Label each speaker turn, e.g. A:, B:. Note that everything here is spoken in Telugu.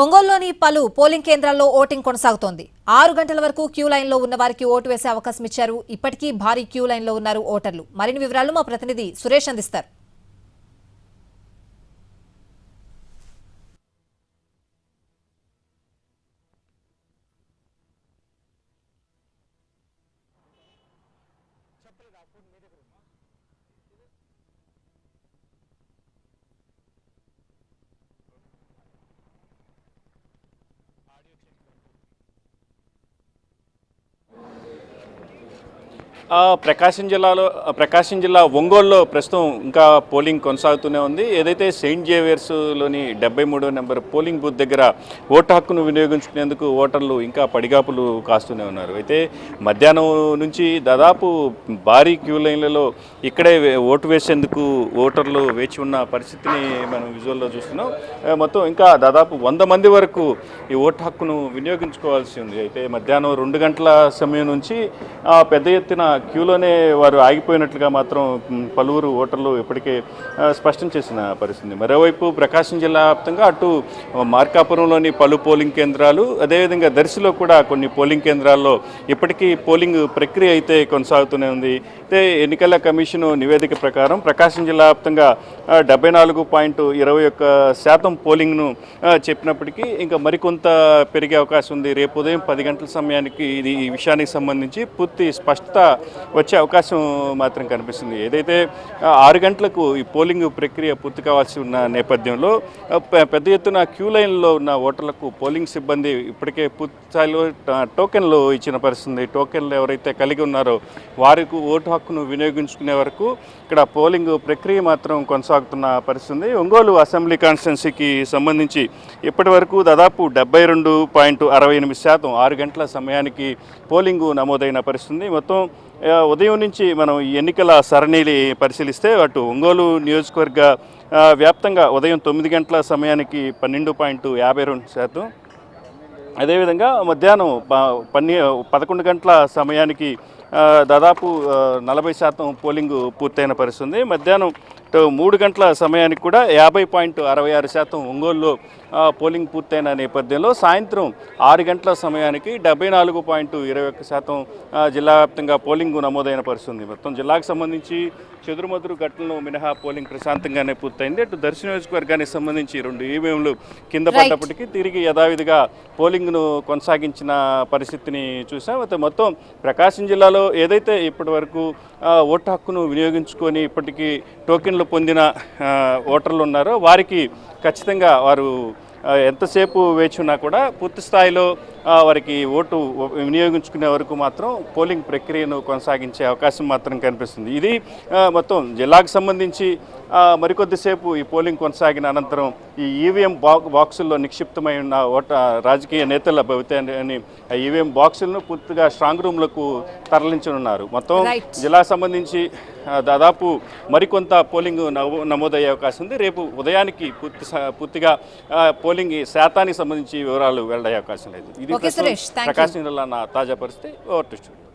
A: ఒంగోలులోని పలు పోలింగ్ కేంద్రాల్లో ఓటింగ్ కొనసాగుతోంది. ఆరు గంటల వరకు క్యూ లైన్లో ఉన్న వారికి ఓటు వేసే అవకాశం ఇచ్చారు. ఇప్పటికీ భారీ క్యూ లైన్లో ఉన్నారు ఓటర్లు. మరిన్ని వివరాలు మా ప్రతినిధి సురేష్ అందిస్తారు.
B: ఆ, ప్రకాశం జిల్లాలో ప్రకాశం జిల్లా ఒంగోలులో ప్రస్తుతం ఇంకా పోలింగ్ కొనసాగుతూనే ఉంది. ఏదైతే సెయింట్ జేవియర్స్లోని డెబ్బై మూడో నెంబర్ పోలింగ్ బూత్ దగ్గర ఓటు హక్కును వినియోగించుకునేందుకు ఓటర్లు ఇంకా పడిగాపులు కాస్తూనే ఉన్నారు. అయితే మధ్యాహ్నం నుంచి దాదాపు భారీ క్యూ లైన్లలో ఇక్కడే ఓటు వేసేందుకు ఓటర్లు వేచి ఉన్న పరిస్థితిని మనం విజువల్లో చూస్తున్నాం. మొత్తం ఇంకా దాదాపు వంద మంది వరకు ఈ ఓటు హక్కును వినియోగించుకోవాల్సి ఉంది. అయితే మధ్యాహ్నం రెండు గంటల సమయం నుంచి పెద్ద ఎత్తున క్యూలోనే వారు ఆగిపోయినట్లుగా మాత్రం పలువురు ఓటర్లు ఇప్పటికే స్పష్టం చేసిన పరిస్థితి. మరోవైపు ప్రకాశం జిల్లా వ్యాప్తంగా అటు మార్కాపురంలోని పలు పోలింగ్ కేంద్రాలు అదేవిధంగా దర్శిలో కూడా కొన్ని పోలింగ్ కేంద్రాల్లో ఇప్పటికీ పోలింగ్ ప్రక్రియ అయితే కొనసాగుతూనే ఉంది. అయితే ఎన్నికల కమిషన్ నివేదిక ప్రకారం ప్రకాశం జిల్లా వ్యాప్తంగా డెబ్బై నాలుగు పాయింట్ ఇరవై ఒక్క శాతం పోలింగ్ను చెప్పినప్పటికీ ఇంకా మరికొంత పెరిగే అవకాశం ఉంది. రేపు ఉదయం పది గంటల సమయానికి ఇది ఈ విషయానికి సంబంధించి పూర్తి స్పష్టత వచ్చే అవకాశం మాత్రం కనిపిస్తుంది. ఏదైతే ఆరు గంటలకు ఈ పోలింగ్ ప్రక్రియ పూర్తి కావాల్సి ఉన్న నేపథ్యంలో పెద్ద ఎత్తున క్యూ లైన్లో ఉన్న ఓటర్లకు పోలింగ్ సిబ్బంది ఇప్పటికే పూర్తి స్థాయిలో టోకెన్లు ఇచ్చిన పరిస్థితుంది. టోకెన్లు ఎవరైతే కలిగి ఉన్నారో వారికి ఓటు హక్కును వినియోగించుకునే వరకు ఇక్కడ పోలింగ్ ప్రక్రియ మాత్రం కొనసాగుతున్న పరిస్థితి ఒంగోలు అసెంబ్లీ కాన్స్టిట్యున్సీకి సంబంధించి ఇప్పటి వరకు దాదాపు డెబ్బై రెండు పాయింట్ అరవై ఎనిమిది శాతం ఆరు గంటల సమయానికి పోలింగ్ నమోదైన పరిస్థితి మొత్తం ఉదయం నుంచి మనం ఈ ఎన్నికల సరణిని పరిశీలిస్తే అటు ఒంగోలు నియోజకవర్గ వ్యాప్తంగా ఉదయం తొమ్మిది గంటల సమయానికి పన్నెండు పాయింట్ యాభై రెండు శాతం. అదేవిధంగా మధ్యాహ్నం ప- పదకొండు గంటల సమయానికి దాదాపు నలభై శాతం పోలింగ్ పూర్తయిన పరిస్థితుంది. మధ్యాహ్నం టు మూడు గంటల సమయానికి కూడా యాభై పాయింట్ అరవై ఆరు శాతం ఒంగోలులో పోలింగ్ పూర్తయిన నేపథ్యంలో సాయంత్రం ఆరు గంటల సమయానికి డెబ్బై నాలుగు పాయింట్ ఇరవై ఒక్క శాతం జిల్లా వ్యాప్తంగా పోలింగ్ నమోదైన పరిస్థితి ఉంది మొత్తం జిల్లాకు సంబంధించి చెదురుమదురు ఘటనలు మినహా పోలింగ్ ప్రశాంతంగానే పూర్తయింది. అటు దర్శన నియోజకవర్గానికి సంబంధించి రెండు ఈవీఎంలు కింద. పడ్డప్పటికీ తిరిగి యథావిధిగా పోలింగ్ను కొనసాగించిన పరిస్థితిని చూసాం అయితే మొత్తం ప్రకాశం జిల్లాలో ఏదైతే ఇప్పటి వరకు ఓటు హక్కును వినియోగించుకొని ఇప్పటికీ టోకెన్లు పొందిన ఓటర్లు ఉన్నారో వారికి ఖచ్చితంగా వారు ఎంతసేపు వేచి ఉన్నా కూడా పూర్తి స్థాయిలో వారికి ఓటు వినియోగించుకునే వరకు మాత్రం పోలింగ్ ప్రక్రియను కొనసాగించే అవకాశం మాత్రం కనిపిస్తుంది. ఇది మొత్తం జిల్లాకు సంబంధించి మరికొద్దిసేపు ఈ పోలింగ్ కొనసాగిన అనంతరం ఈ ఈవీఎం బాక్సుల్లో నిక్షిప్తమై ఉన్న ఓట రాజకీయ నేతల భవితాన్ని ఆ ఈవీఎం బాక్సులను పూర్తిగా స్ట్రాంగ్ రూమ్లకు తరలించనున్నారు. మొత్తం. జిల్లాకు సంబంధించి దాదాపు మరికొంత పోలింగ్ నమో- నమోదయ్యే అవకాశం ఉంది. రేపు ఉదయానికి పూర్తి పూర్తిగా పోలింగ్ శాతానికి సంబంధించి వివరాలు వెళ్ళే అవకాశం లేదు. ఇది ప్రస్తుతం
A: సురేష్.
B: ప్రకాశం నా తాజా పరిస్థితి ఓవర్ టు స్టూడియో